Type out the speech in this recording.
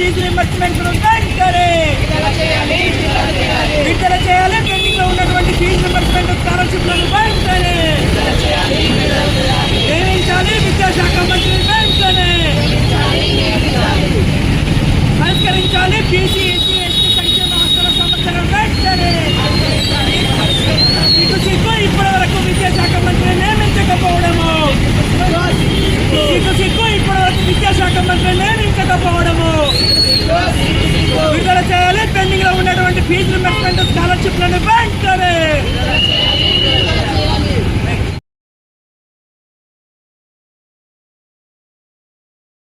Fee reimbursement కూడా ఇస్తారే విడుదల చేయాలి పెండింగ్లో ఉన్నటువంటి ఫీజు రింబర్స్మెంట్ స్కాలర్షిప్లను ఇస్తారే నిర్మించాలి విద్యాశాఖ మంత్రి ఇస్తారే సంస్కరించాలి బీసీ Macie plany bękary!